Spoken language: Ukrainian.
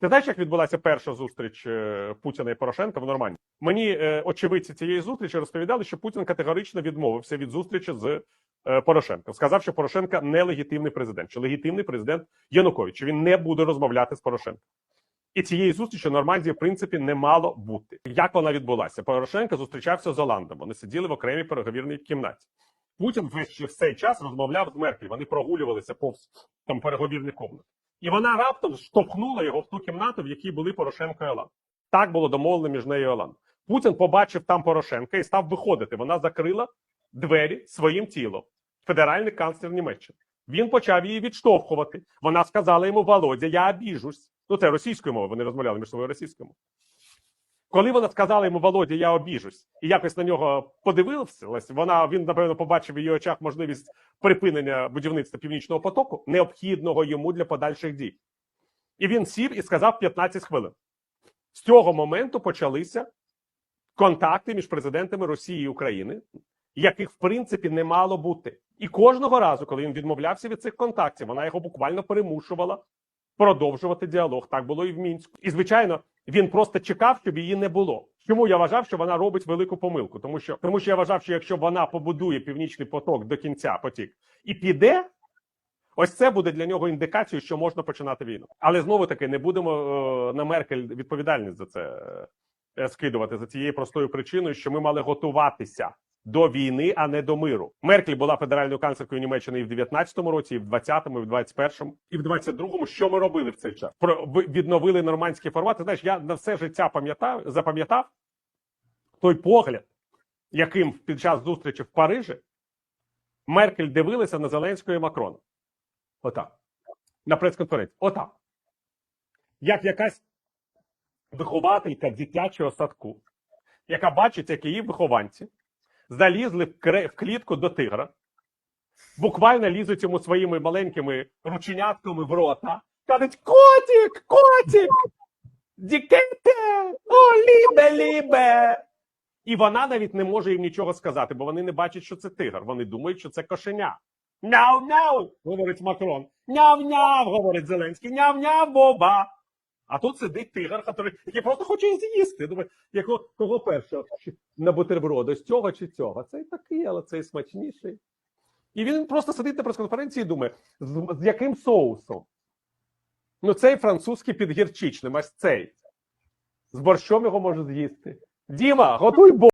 Ти знаєш, як відбулася перша зустріч е, Путіна і Порошенка в Нормандії? Мені е, очевидці цієї зустрічі розповідали, що Путін категорично відмовився від зустрічі з е, Порошенком. Сказав, що Порошенка нелегітимний президент, що легітимний президент Янукович, він не буде розмовляти з Порошенком. І цієї зустрічі в Нормандії, в принципі, не мало бути. Як вона відбулася? Порошенко зустрічався з Оландом. Вони сиділи в окремій переговірній кімнаті. Путін весь цей час розмовляв з Меркель. Вони прогулювалися повз там переговірні комнати. І вона раптом штовхнула його в ту кімнату, в якій були Порошенко і Олан. Так було домовлено між нею і Олан. Путін побачив там Порошенка і став виходити. Вона закрила двері своїм тілом. Федеральний канцлер Німеччини. Він почав її відштовхувати. Вона сказала йому: Володя, я обіжусь. Ну, це російською мовою, вони розмовляли між собою російською мовою. Коли вона сказала йому Володя, я обіжусь, і якось на нього подивився, вона він напевно побачив в її очах можливість припинення будівництва північного потоку, необхідного йому для подальших дій. І він сів і сказав 15 хвилин. З цього моменту почалися контакти між президентами Росії і України, яких в принципі не мало бути. І кожного разу, коли він відмовлявся від цих контактів, вона його буквально перемушувала продовжувати діалог. Так було і в мінську. І звичайно, він просто чекав, щоб її не було. Чому я вважав, що вона робить велику помилку? Тому що тому що я вважав, що якщо вона побудує північний поток до кінця потік і піде, ось це буде для нього індикацією, що можна починати війну. Але знову таки не будемо е, на Меркель відповідальність за це е, скидувати за цією простою причиною, що ми мали готуватися. До війни, а не до миру. Меркель була федеральною канцлеркою Німеччини і в 19-му році, і в 20-му, і в 21-му, і в 22-му. Що ми робили в цей час? Про відновили нормандський формат. Ти знаєш, я на все життя пам'ятав, запам'ятав той погляд, яким під час зустрічі в Парижі Меркель дивилася на Зеленського і Макрона. Отак. На прес-конференції. Отак. Як якась вихователька дитячого садку, яка бачить, як її вихованці залізли в, клітку до тигра, буквально лізуть йому своїми маленькими рученятками в рота, кажуть: Котик, котик! Дікете! О, лібе, лібе! І вона навіть не може їм нічого сказати, бо вони не бачать, що це тигр. Вони думають, що це кошеня. Няу-няу, говорить Макрон. Няв-няв, говорить Зеленський. Няв-няв, боба. А тут сидить тигр, який- просто хоче з'їсти. Думаю, якого кого першого на бутерброди, з цього чи цього. Цей такий, але цей смачніший. І він просто сидить на прес-конференції і думає, з, з яким соусом? Ну, цей французький під гірчичним, ось цей. З борщом його може з'їсти. Діма, готуй бо.